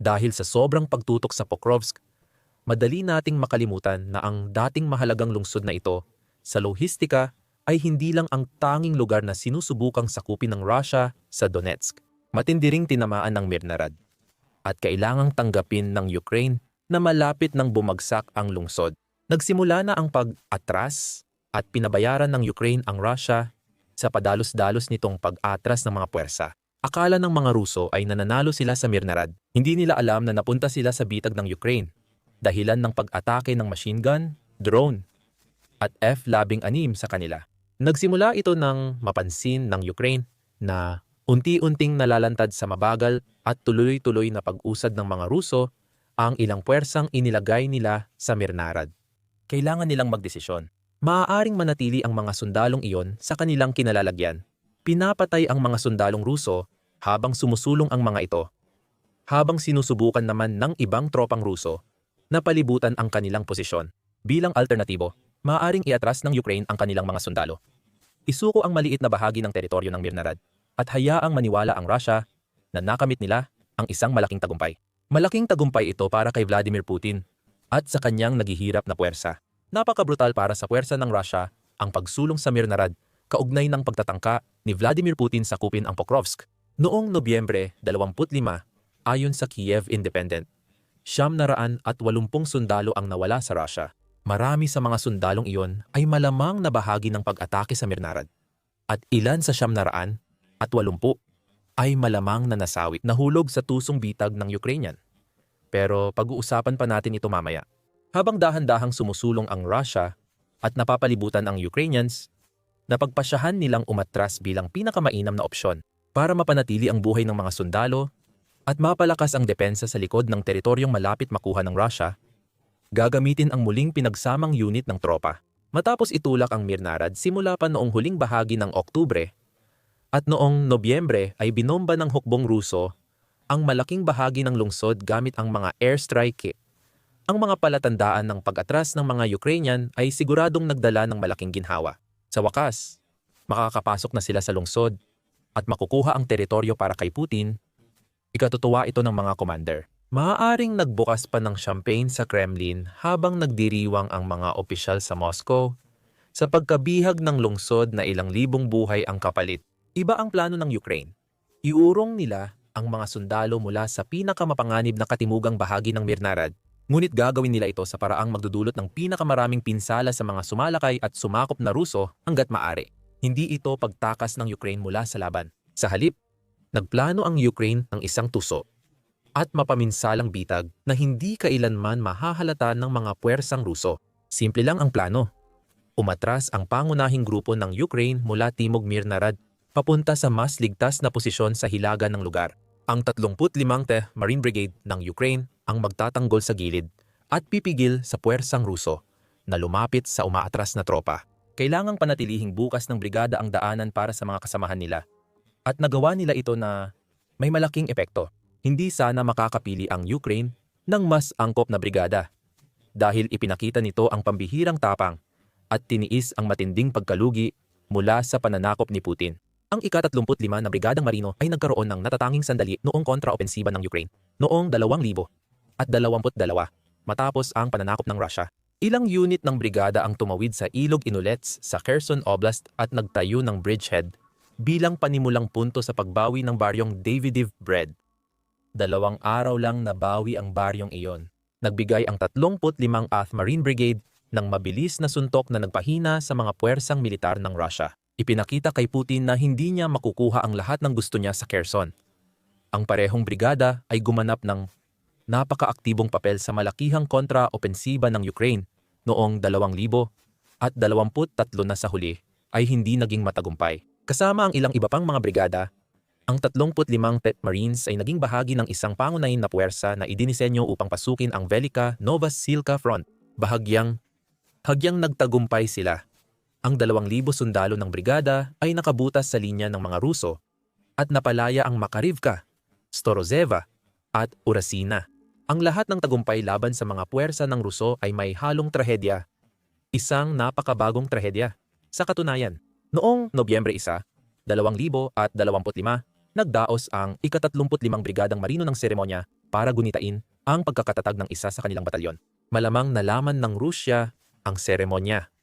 Dahil sa sobrang pagtutok sa Pokrovsk, madali nating makalimutan na ang dating mahalagang lungsod na ito sa lohistika ay hindi lang ang tanging lugar na sinusubukang sakupin ng Russia sa Donetsk. Matindi ring tinamaan ng Mirnarad at kailangang tanggapin ng Ukraine na malapit nang bumagsak ang lungsod. Nagsimula na ang pag-atras at pinabayaran ng Ukraine ang Russia sa padalos-dalos nitong pag-atras ng mga puwersa. Akala ng mga Ruso ay nananalo sila sa Mirnarad. Hindi nila alam na napunta sila sa bitag ng Ukraine dahilan ng pag-atake ng machine gun, drone, at F-16 sa kanila. Nagsimula ito ng mapansin ng Ukraine na unti-unting nalalantad sa mabagal at tuloy-tuloy na pag-usad ng mga Ruso ang ilang puwersang inilagay nila sa Mirnarad. Kailangan nilang magdesisyon. Maaaring manatili ang mga sundalong iyon sa kanilang kinalalagyan. Pinapatay ang mga sundalong Ruso habang sumusulong ang mga ito. Habang sinusubukan naman ng ibang tropang Ruso na palibutan ang kanilang posisyon. Bilang alternatibo, maaaring iatras ng Ukraine ang kanilang mga sundalo. Isuko ang maliit na bahagi ng teritoryo ng Mirnarad at hayaang maniwala ang Russia na nakamit nila ang isang malaking tagumpay. Malaking tagumpay ito para kay Vladimir Putin at sa kanyang naghihirap na puwersa. Napakabrutal para sa puwersa ng Russia ang pagsulong sa Mirnarad kaugnay ng pagtatangka ni Vladimir Putin sa kupin ang Pokrovsk. Noong Nobyembre 25, ayon sa Kiev Independent, siyam na raan at walumpung sundalo ang nawala sa Russia. Marami sa mga sundalong iyon ay malamang na bahagi ng pag-atake sa Mirnarad. At ilan sa siyam na raan at walumpu ay malamang na nasawi nahulog sa tusong bitag ng Ukrainian. Pero pag-uusapan pa natin ito mamaya. Habang dahan-dahang sumusulong ang Russia at napapalibutan ang Ukrainians, napagpasyahan nilang umatras bilang pinakamainam na opsyon para mapanatili ang buhay ng mga sundalo at mapalakas ang depensa sa likod ng teritoryong malapit makuha ng Russia, gagamitin ang muling pinagsamang unit ng tropa. Matapos itulak ang Mirnarad simula pa noong huling bahagi ng Oktubre at noong Nobyembre ay binomba ng hukbong Ruso ang malaking bahagi ng lungsod gamit ang mga airstrike. Ang mga palatandaan ng pag-atras ng mga Ukrainian ay siguradong nagdala ng malaking ginhawa. Sa wakas, makakapasok na sila sa lungsod at makukuha ang teritoryo para kay Putin, ikatutuwa ito ng mga commander. Maaaring nagbukas pa ng champagne sa Kremlin habang nagdiriwang ang mga opisyal sa Moscow sa pagkabihag ng lungsod na ilang libong buhay ang kapalit. Iba ang plano ng Ukraine. Iurong nila ang mga sundalo mula sa pinakamapanganib na katimugang bahagi ng Mirnarad. Ngunit gagawin nila ito sa paraang magdudulot ng pinakamaraming pinsala sa mga sumalakay at sumakop na Ruso hanggat maaari. Hindi ito pagtakas ng Ukraine mula sa laban. Sa halip, nagplano ang Ukraine ng isang tuso at mapaminsalang bitag na hindi kailanman mahahalata ng mga puwersang Ruso. Simple lang ang plano. Umatras ang pangunahing grupo ng Ukraine mula Timog Mirnarad papunta sa mas ligtas na posisyon sa hilaga ng lugar. Ang 35th Marine Brigade ng Ukraine ang magtatanggol sa gilid at pipigil sa puwersang Ruso na lumapit sa umaatras na tropa. Kailangang panatilihing bukas ng brigada ang daanan para sa mga kasamahan nila. At nagawa nila ito na may malaking epekto. Hindi sana makakapili ang Ukraine ng mas angkop na brigada dahil ipinakita nito ang pambihirang tapang at tiniis ang matinding pagkalugi mula sa pananakop ni Putin. Ang ika-35 na Brigadang Marino ay nagkaroon ng natatanging sandali noong kontraopensiba ng Ukraine noong 2000 at 22 matapos ang pananakop ng Russia. Ilang unit ng brigada ang tumawid sa Ilog Inulets sa Kherson Oblast at nagtayo ng bridgehead bilang panimulang punto sa pagbawi ng baryong Davidiv Bread. Dalawang araw lang nabawi ang baryong iyon. Nagbigay ang 35th Marine Brigade ng mabilis na suntok na nagpahina sa mga puwersang militar ng Russia. Ipinakita kay Putin na hindi niya makukuha ang lahat ng gusto niya sa Kherson. Ang parehong brigada ay gumanap ng napakaaktibong papel sa malakihang kontra-opensiba ng Ukraine noong 2000 at 23 na sa huli ay hindi naging matagumpay. Kasama ang ilang iba pang mga brigada, ang 35 Tet Marines ay naging bahagi ng isang pangunahin na puwersa na idinisenyo upang pasukin ang Velika Novosilka Front. Bahagyang, hagyang nagtagumpay sila ang 2,000 sundalo ng brigada ay nakabutas sa linya ng mga Ruso at napalaya ang Makarivka, Storozeva at Urasina. Ang lahat ng tagumpay laban sa mga puwersa ng Ruso ay may halong trahedya, isang napakabagong trahedya. Sa katunayan, noong Nobyembre 1, 2025, nagdaos ang ika-35 Brigadang Marino ng seremonya para gunitain ang pagkakatatag ng isa sa kanilang batalyon. Malamang nalaman ng Rusya ang seremonya.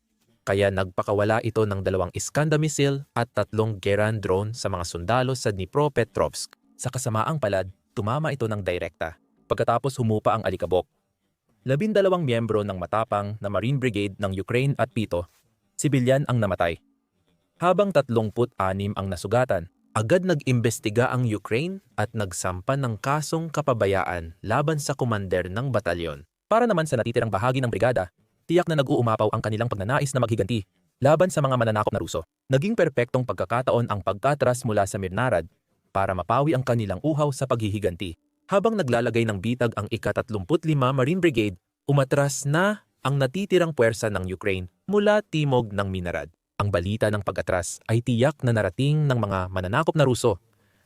Kaya nagpakawala ito ng dalawang Iskanda missile at tatlong Geran drone sa mga sundalo sa Dnipropetrovsk. Sa kasamaang palad, tumama ito ng direkta. Pagkatapos humupa ang alikabok. Labindalawang miyembro ng matapang na Marine Brigade ng Ukraine at Pito, sibilyan ang namatay. Habang 36 ang nasugatan, agad nag-imbestiga ang Ukraine at nagsampa ng kasong kapabayaan laban sa kumander ng batalyon. Para naman sa natitirang bahagi ng brigada, tiyak na nag-uumapaw ang kanilang pagnanais na maghiganti laban sa mga mananakop na Ruso. Naging perpektong pagkakataon ang pagkatras mula sa Mirnarad para mapawi ang kanilang uhaw sa paghihiganti. Habang naglalagay ng bitag ang ika-35 Marine Brigade, umatras na ang natitirang puwersa ng Ukraine mula timog ng Minarad. Ang balita ng pag-atras ay tiyak na narating ng mga mananakop na Ruso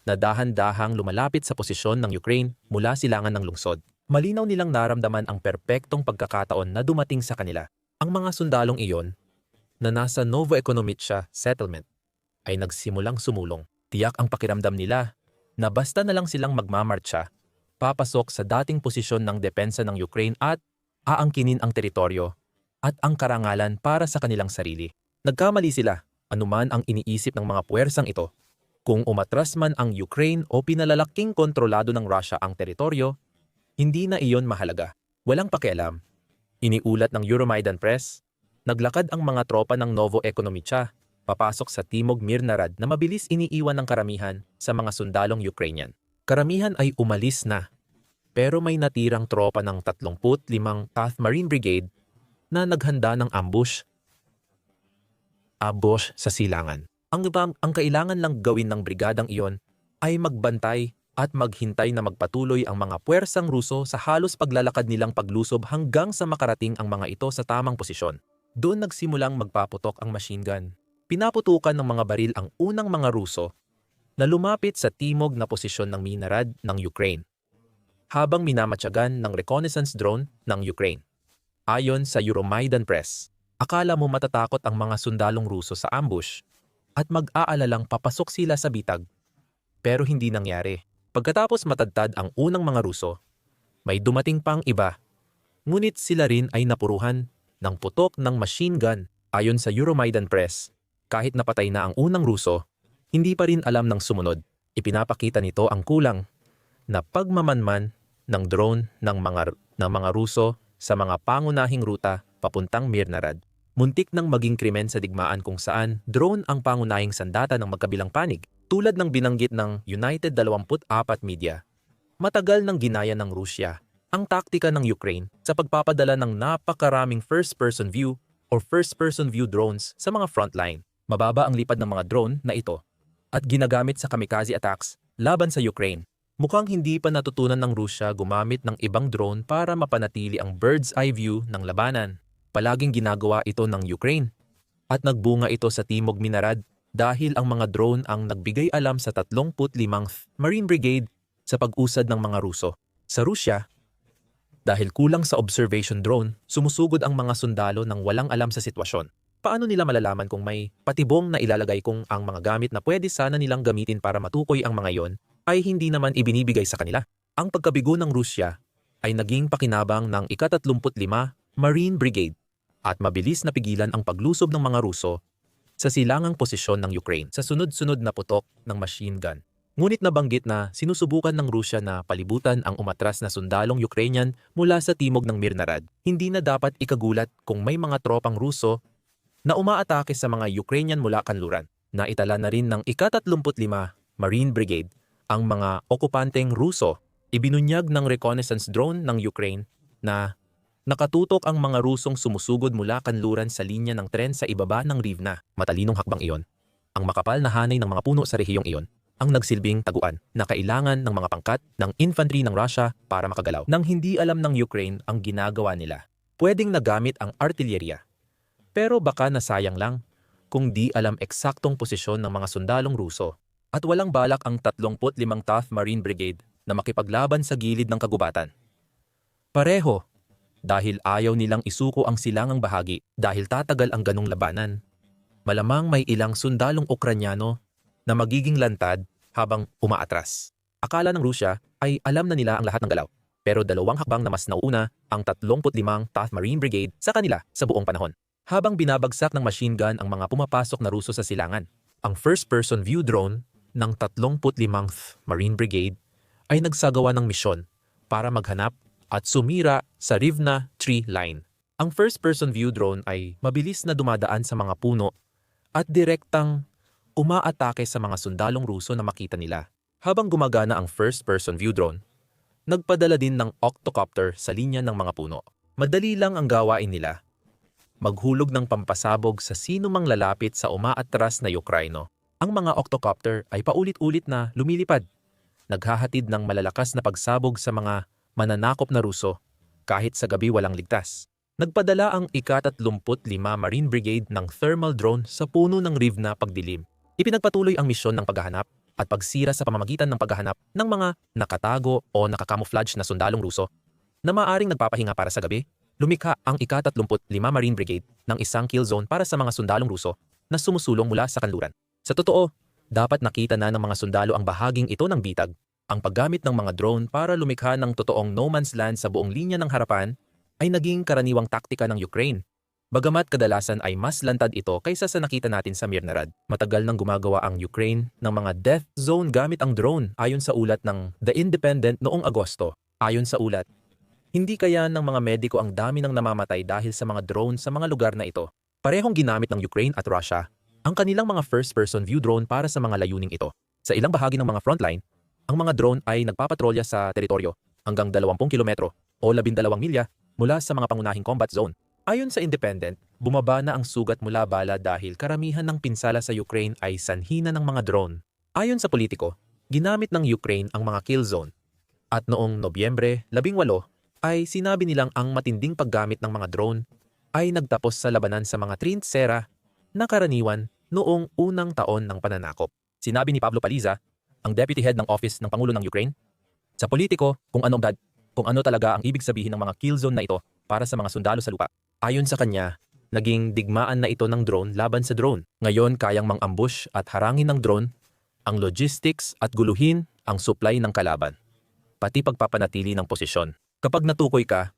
na dahan-dahang lumalapit sa posisyon ng Ukraine mula silangan ng lungsod. Malinaw nilang naramdaman ang perpektong pagkakataon na dumating sa kanila. Ang mga sundalong iyon na nasa Novoekonomitsya settlement ay nagsimulang sumulong. Tiyak ang pakiramdam nila na basta na lang silang magmamarcha, papasok sa dating posisyon ng depensa ng Ukraine at aangkinin ang teritoryo at ang karangalan para sa kanilang sarili. Nagkamali sila, anuman ang iniisip ng mga puwersang ito. Kung umatras man ang Ukraine o pinalalaking kontrolado ng Russia ang teritoryo, hindi na iyon mahalaga. Walang pakialam. Iniulat ng Euromaidan Press, naglakad ang mga tropa ng Novo Ekonomitsya papasok sa Timog Mirnarad na mabilis iniiwan ng karamihan sa mga sundalong Ukrainian. Karamihan ay umalis na, pero may natirang tropa ng 35 Tath Marine Brigade na naghanda ng ambush ambush sa silangan. Ang, ang kailangan lang gawin ng brigadang iyon ay magbantay at maghintay na magpatuloy ang mga puwersang Ruso sa halos paglalakad nilang paglusob hanggang sa makarating ang mga ito sa tamang posisyon. Doon nagsimulang magpaputok ang machine gun. Pinaputukan ng mga baril ang unang mga Ruso na lumapit sa timog na posisyon ng Minarad ng Ukraine habang minamatyagan ng reconnaissance drone ng Ukraine. Ayon sa Euromaidan Press, akala mo matatakot ang mga sundalong Ruso sa ambush at mag-aalalang papasok sila sa bitag. Pero hindi nangyari. Pagkatapos matadtad ang unang mga Ruso, may dumating pang iba. Ngunit sila rin ay napuruhan ng putok ng machine gun. Ayon sa Euromaidan Press, kahit napatay na ang unang Ruso, hindi pa rin alam ng sumunod. Ipinapakita nito ang kulang na pagmamanman ng drone ng mga, ng mga Ruso sa mga pangunahing ruta papuntang Mirnarad. Muntik nang maging krimen sa digmaan kung saan drone ang pangunahing sandata ng magkabilang panig tulad ng binanggit ng United 24 Media. Matagal nang ginaya ng Rusya ang taktika ng Ukraine sa pagpapadala ng napakaraming first-person view or first-person view drones sa mga frontline. Mababa ang lipad ng mga drone na ito at ginagamit sa kamikaze attacks laban sa Ukraine. Mukhang hindi pa natutunan ng Rusya gumamit ng ibang drone para mapanatili ang bird's eye view ng labanan. Palaging ginagawa ito ng Ukraine. At nagbunga ito sa Timog Minarad dahil ang mga drone ang nagbigay alam sa 35th Marine Brigade sa pag-usad ng mga Ruso. Sa Rusya, dahil kulang sa observation drone, sumusugod ang mga sundalo ng walang alam sa sitwasyon. Paano nila malalaman kung may patibong na ilalagay kung ang mga gamit na pwede sana nilang gamitin para matukoy ang mga yon ay hindi naman ibinibigay sa kanila? Ang pagkabigo ng Rusya ay naging pakinabang ng ika-35 Marine Brigade at mabilis na pigilan ang paglusob ng mga Ruso sa silangang posisyon ng Ukraine sa sunod-sunod na putok ng machine gun. Ngunit nabanggit na sinusubukan ng Rusya na palibutan ang umatras na sundalong Ukrainian mula sa timog ng Mirnarad. Hindi na dapat ikagulat kung may mga tropang Ruso na umaatake sa mga Ukrainian mula kanluran. Naitala na rin ng ika-35 Marine Brigade ang mga okupanteng Ruso. Ibinunyag ng reconnaissance drone ng Ukraine na Nakatutok ang mga Rusong sumusugod mula kanluran sa linya ng tren sa ibaba ng Rivna. Matalinong hakbang iyon. Ang makapal na hanay ng mga puno sa rehiyong iyon ang nagsilbing taguan na kailangan ng mga pangkat ng infantry ng Russia para makagalaw. Nang hindi alam ng Ukraine ang ginagawa nila, pwedeng nagamit ang artillerya. Pero baka nasayang lang kung di alam eksaktong posisyon ng mga sundalong Ruso at walang balak ang 35 Tath Marine Brigade na makipaglaban sa gilid ng kagubatan. Pareho dahil ayaw nilang isuko ang silangang bahagi dahil tatagal ang ganong labanan. Malamang may ilang sundalong Ukranyano na magiging lantad habang umaatras. Akala ng Rusya ay alam na nila ang lahat ng galaw. Pero dalawang hakbang na mas nauuna ang 35 10th Marine Brigade sa kanila sa buong panahon. Habang binabagsak ng machine gun ang mga pumapasok na Ruso sa silangan, ang first-person view drone ng 35th Marine Brigade ay nagsagawa ng misyon para maghanap at sumira sa Rivna Tree Line. Ang first-person view drone ay mabilis na dumadaan sa mga puno at direktang umaatake sa mga sundalong Ruso na makita nila. Habang gumagana ang first-person view drone, nagpadala din ng octocopter sa linya ng mga puno. Madali lang ang gawain nila. Maghulog ng pampasabog sa sino mang lalapit sa umaatras na Ukraino. Ang mga octocopter ay paulit-ulit na lumilipad. Naghahatid ng malalakas na pagsabog sa mga mananakop na Ruso kahit sa gabi walang ligtas. Nagpadala ang ika-35 Marine Brigade ng thermal drone sa puno ng Rivna pagdilim. Ipinagpatuloy ang misyon ng paghahanap at pagsira sa pamamagitan ng paghahanap ng mga nakatago o nakakamuflage na sundalong Ruso na maaring nagpapahinga para sa gabi. Lumikha ang ika-35 Marine Brigade ng isang kill zone para sa mga sundalong Ruso na sumusulong mula sa kanluran. Sa totoo, dapat nakita na ng mga sundalo ang bahaging ito ng bitag, ang paggamit ng mga drone para lumikha ng totoong no man's land sa buong linya ng harapan ay naging karaniwang taktika ng Ukraine. Bagamat kadalasan ay mas lantad ito kaysa sa nakita natin sa Mirnarad, matagal nang gumagawa ang Ukraine ng mga death zone gamit ang drone ayon sa ulat ng The Independent noong Agosto. Ayon sa ulat, hindi kaya ng mga mediko ang dami ng namamatay dahil sa mga drone sa mga lugar na ito. Parehong ginamit ng Ukraine at Russia ang kanilang mga first-person view drone para sa mga layuning ito. Sa ilang bahagi ng mga frontline, ang mga drone ay nagpapatrolya sa teritoryo hanggang 20 kilometro o 12 milya mula sa mga pangunahing combat zone. Ayon sa Independent, bumaba na ang sugat mula bala dahil karamihan ng pinsala sa Ukraine ay sanhina ng mga drone. Ayon sa politiko, ginamit ng Ukraine ang mga kill zone. At noong Nobyembre 18 ay sinabi nilang ang matinding paggamit ng mga drone ay nagtapos sa labanan sa mga trintsera na karaniwan noong unang taon ng pananakop. Sinabi ni Pablo Paliza, ang deputy head ng office ng Pangulo ng Ukraine, sa politiko kung ano kung ano talaga ang ibig sabihin ng mga kill zone na ito para sa mga sundalo sa lupa. Ayon sa kanya, naging digmaan na ito ng drone laban sa drone. Ngayon kayang mang-ambush at harangin ng drone ang logistics at guluhin ang supply ng kalaban, pati pagpapanatili ng posisyon. Kapag natukoy ka,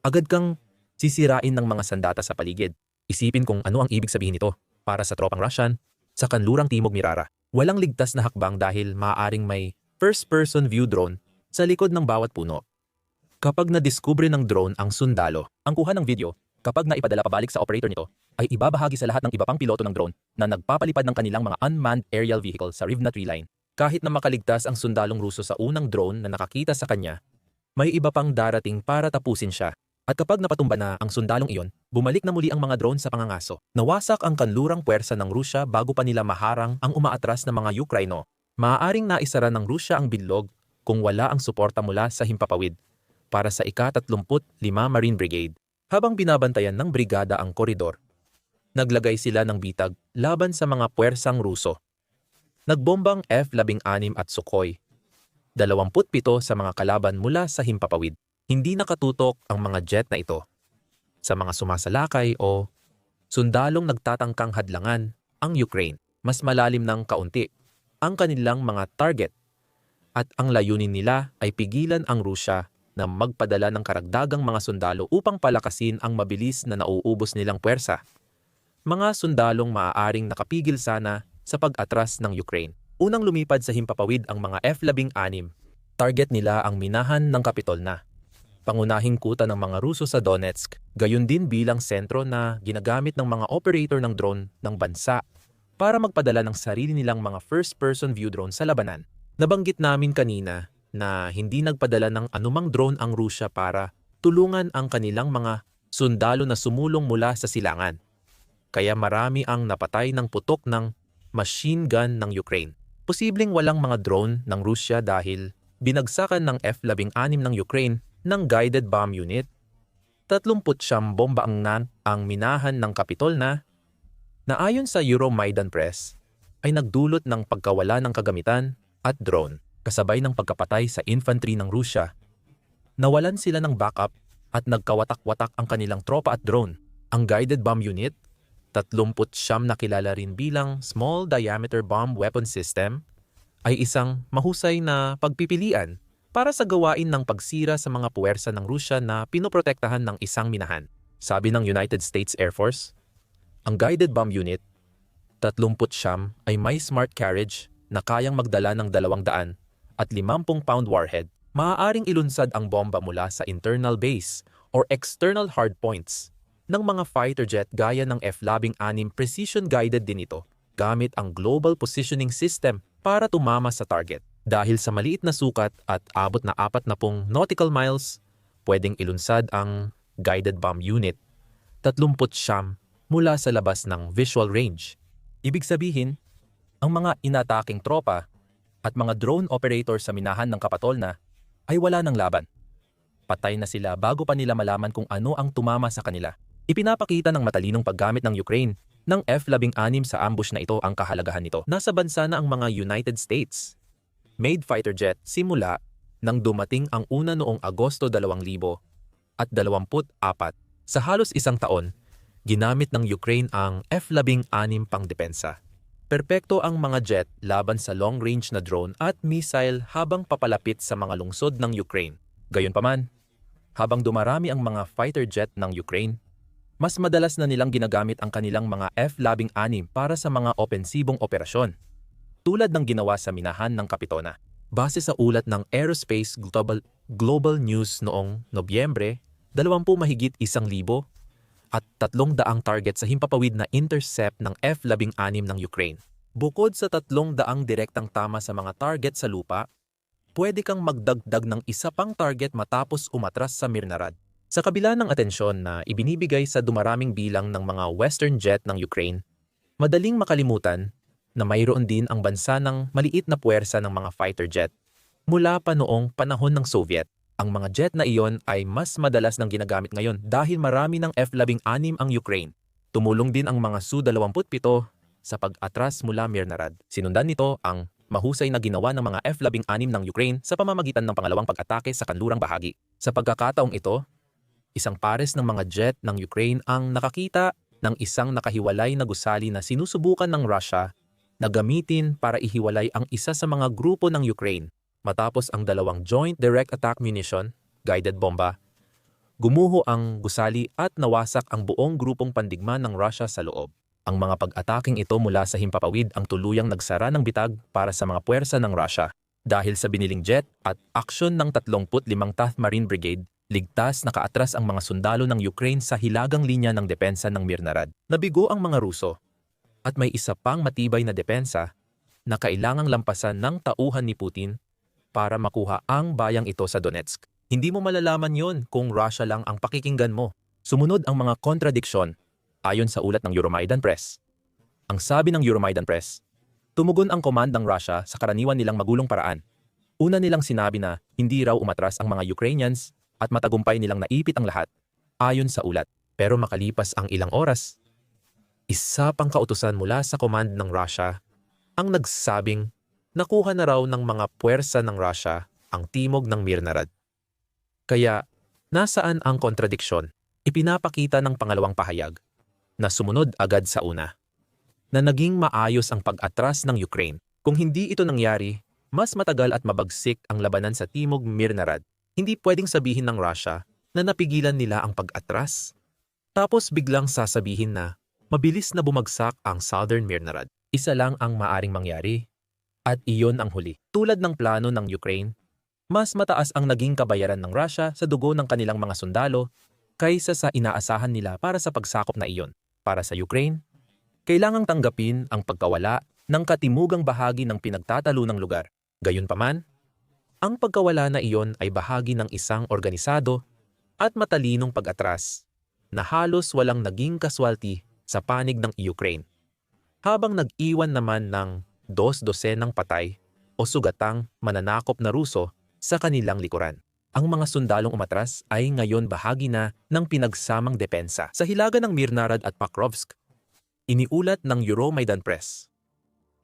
agad kang sisirain ng mga sandata sa paligid. Isipin kung ano ang ibig sabihin nito para sa tropang Russian sa kanlurang Timog Mirara. Walang ligtas na hakbang dahil maaaring may first-person view drone sa likod ng bawat puno. Kapag nadiskubre ng drone ang sundalo, ang kuha ng video, kapag naipadala pabalik sa operator nito, ay ibabahagi sa lahat ng iba pang piloto ng drone na nagpapalipad ng kanilang mga unmanned aerial vehicle sa Rivna Tree Line. Kahit na makaligtas ang sundalong Ruso sa unang drone na nakakita sa kanya, may iba pang darating para tapusin siya. At kapag napatumba na ang sundalong iyon, bumalik na muli ang mga drone sa pangangaso. Nawasak ang kanlurang puwersa ng Rusya bago pa nila maharang ang umaatras na mga Ukraino. Maaaring naisara ng Rusya ang bilog kung wala ang suporta mula sa himpapawid para sa ika-35 Marine Brigade. Habang binabantayan ng brigada ang koridor, naglagay sila ng bitag laban sa mga puwersang Ruso. Nagbombang F-16 at Sukhoi 27 sa mga kalaban mula sa himpapawid. Hindi nakatutok ang mga jet na ito. Sa mga sumasalakay o sundalong nagtatangkang hadlangan ang Ukraine, mas malalim ng kaunti ang kanilang mga target at ang layunin nila ay pigilan ang Rusya na magpadala ng karagdagang mga sundalo upang palakasin ang mabilis na nauubos nilang puwersa. Mga sundalong maaaring nakapigil sana sa pag-atras ng Ukraine. Unang lumipad sa himpapawid ang mga F-16. Target nila ang minahan ng Kapitol na. Pangunahing kuta ng mga Ruso sa Donetsk, gayon din bilang sentro na ginagamit ng mga operator ng drone ng bansa para magpadala ng sarili nilang mga first-person view drone sa labanan. Nabanggit namin kanina na hindi nagpadala ng anumang drone ang Rusya para tulungan ang kanilang mga sundalo na sumulong mula sa silangan. Kaya marami ang napatay ng putok ng machine gun ng Ukraine. Posibleng walang mga drone ng Rusya dahil binagsakan ng F-16 ng Ukraine ng guided bomb unit. 30 siyam bomba ang nan ang minahan ng Kapitol na, na ayon sa Euromaidan Press, ay nagdulot ng pagkawala ng kagamitan at drone kasabay ng pagkapatay sa infantry ng Rusya. Nawalan sila ng backup at nagkawatak-watak ang kanilang tropa at drone. Ang guided bomb unit 30 siyam na kilala rin bilang Small Diameter Bomb Weapon System ay isang mahusay na pagpipilian para sa gawain ng pagsira sa mga puwersa ng Rusya na pinoprotektahan ng isang minahan. Sabi ng United States Air Force, ang guided bomb unit, 30 siyam ay may smart carriage na kayang magdala ng 200 at 50 pound warhead. Maaaring ilunsad ang bomba mula sa internal base or external hard points ng mga fighter jet gaya ng F-16 precision-guided din ito gamit ang Global Positioning System para tumama sa target. Dahil sa maliit na sukat at abot na apat na pong nautical miles, pwedeng ilunsad ang guided bomb unit 30 siyam mula sa labas ng visual range. Ibig sabihin, ang mga inataking tropa at mga drone operator sa minahan ng Kapatolna ay wala ng laban. Patay na sila bago pa nila malaman kung ano ang tumama sa kanila. Ipinapakita ng matalinong paggamit ng Ukraine ng F-16 sa ambush na ito ang kahalagahan nito. Nasa bansa na ang mga United States. Made fighter jet simula nang dumating ang una noong Agosto 2000 at 24 sa halos isang taon, ginamit ng Ukraine ang F-16 pangdepensa. Perpekto ang mga jet laban sa long-range na drone at missile habang papalapit sa mga lungsod ng Ukraine. Gayunpaman, habang dumarami ang mga fighter jet ng Ukraine, mas madalas na nilang ginagamit ang kanilang mga F-16 para sa mga opensibong operasyon, tulad ng ginawa sa minahan ng Kapitona. Base sa ulat ng Aerospace Global, Global News noong Nobyembre, 20 mahigit isang libo at tatlong daang target sa himpapawid na intercept ng F-16 ng Ukraine. Bukod sa tatlong daang direktang tama sa mga target sa lupa, pwede kang magdagdag ng isa pang target matapos umatras sa Mirnarad. Sa kabila ng atensyon na ibinibigay sa dumaraming bilang ng mga Western jet ng Ukraine, madaling makalimutan na mayroon din ang bansa ng maliit na puwersa ng mga fighter jet. Mula pa noong panahon ng Soviet, ang mga jet na iyon ay mas madalas nang ginagamit ngayon dahil marami ng F-16 ang Ukraine. Tumulong din ang mga Su-27 sa pag-atras mula Mirnarad. Sinundan nito ang mahusay na ginawa ng mga F-16 ng Ukraine sa pamamagitan ng pangalawang pag-atake sa kanlurang bahagi. Sa pagkakataong ito, Isang pares ng mga jet ng Ukraine ang nakakita ng isang nakahiwalay na gusali na sinusubukan ng Russia na gamitin para ihiwalay ang isa sa mga grupo ng Ukraine matapos ang dalawang Joint Direct Attack Munition, guided bomba. Gumuho ang gusali at nawasak ang buong grupong pandigma ng Russia sa loob. Ang mga pag-ataking ito mula sa himpapawid ang tuluyang nagsara ng bitag para sa mga puwersa ng Russia. Dahil sa biniling jet at aksyon ng 35 th Marine Brigade, ligtas nakaatras ang mga sundalo ng Ukraine sa hilagang linya ng depensa ng Mirnarad. Nabigo ang mga Ruso at may isa pang matibay na depensa na kailangang lampasan ng tauhan ni Putin para makuha ang bayang ito sa Donetsk. Hindi mo malalaman yon kung Russia lang ang pakikinggan mo. Sumunod ang mga kontradiksyon ayon sa ulat ng Euromaidan Press. Ang sabi ng Euromaidan Press, tumugon ang command ng Russia sa karaniwan nilang magulong paraan. Una nilang sinabi na hindi raw umatras ang mga Ukrainians at matagumpay nilang naipit ang lahat, ayon sa ulat. Pero makalipas ang ilang oras, isa pang kautusan mula sa command ng Russia ang nagsabing nakuha na raw ng mga puwersa ng Russia ang timog ng Mirnarad. Kaya, nasaan ang kontradiksyon? Ipinapakita ng pangalawang pahayag na sumunod agad sa una na naging maayos ang pag-atras ng Ukraine. Kung hindi ito nangyari, mas matagal at mabagsik ang labanan sa Timog Mirnarad hindi pwedeng sabihin ng Russia na napigilan nila ang pag-atras. Tapos biglang sasabihin na mabilis na bumagsak ang Southern Mirnarad. Isa lang ang maaring mangyari. At iyon ang huli. Tulad ng plano ng Ukraine, mas mataas ang naging kabayaran ng Russia sa dugo ng kanilang mga sundalo kaysa sa inaasahan nila para sa pagsakop na iyon. Para sa Ukraine, kailangang tanggapin ang pagkawala ng katimugang bahagi ng pinagtatalo ng lugar. Gayunpaman, ang pagkawala na iyon ay bahagi ng isang organisado at matalinong pag-atras na halos walang naging kaswalti sa panig ng Ukraine. Habang nag-iwan naman ng dos dosenang patay o sugatang mananakop na Ruso sa kanilang likuran. Ang mga sundalong umatras ay ngayon bahagi na ng pinagsamang depensa. Sa hilaga ng Mirnarad at Pakrovsk, iniulat ng Euromaidan Press,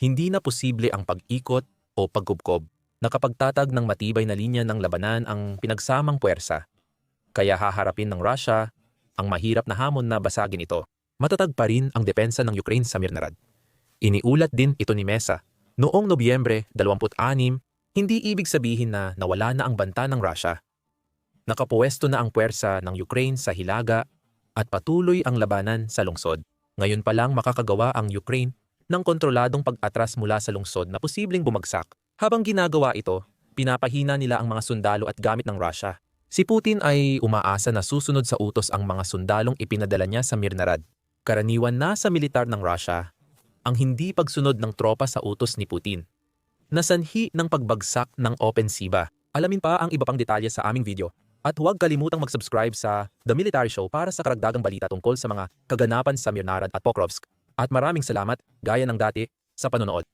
hindi na posible ang pag-ikot o pagkubkob nakapagtatag ng matibay na linya ng labanan ang pinagsamang puwersa. Kaya haharapin ng Russia ang mahirap na hamon na basagin ito. Matatag pa rin ang depensa ng Ukraine sa Mirnarad. Iniulat din ito ni Mesa Noong Nobyembre 26, hindi ibig sabihin na nawala na ang banta ng Russia. Nakapuwesto na ang puwersa ng Ukraine sa Hilaga at patuloy ang labanan sa lungsod. Ngayon pa lang makakagawa ang Ukraine ng kontroladong pag-atras mula sa lungsod na posibleng bumagsak. Habang ginagawa ito, pinapahina nila ang mga sundalo at gamit ng Russia. Si Putin ay umaasa na susunod sa utos ang mga sundalong ipinadala niya sa Mirnarad. Karaniwan na sa militar ng Russia ang hindi pagsunod ng tropa sa utos ni Putin. Nasanhi ng pagbagsak ng opensiba. Alamin pa ang iba pang detalye sa aming video. At huwag kalimutang mag-subscribe sa The Military Show para sa karagdagang balita tungkol sa mga kaganapan sa Mirnarad at Pokrovsk. At maraming salamat, gaya ng dati, sa panonood.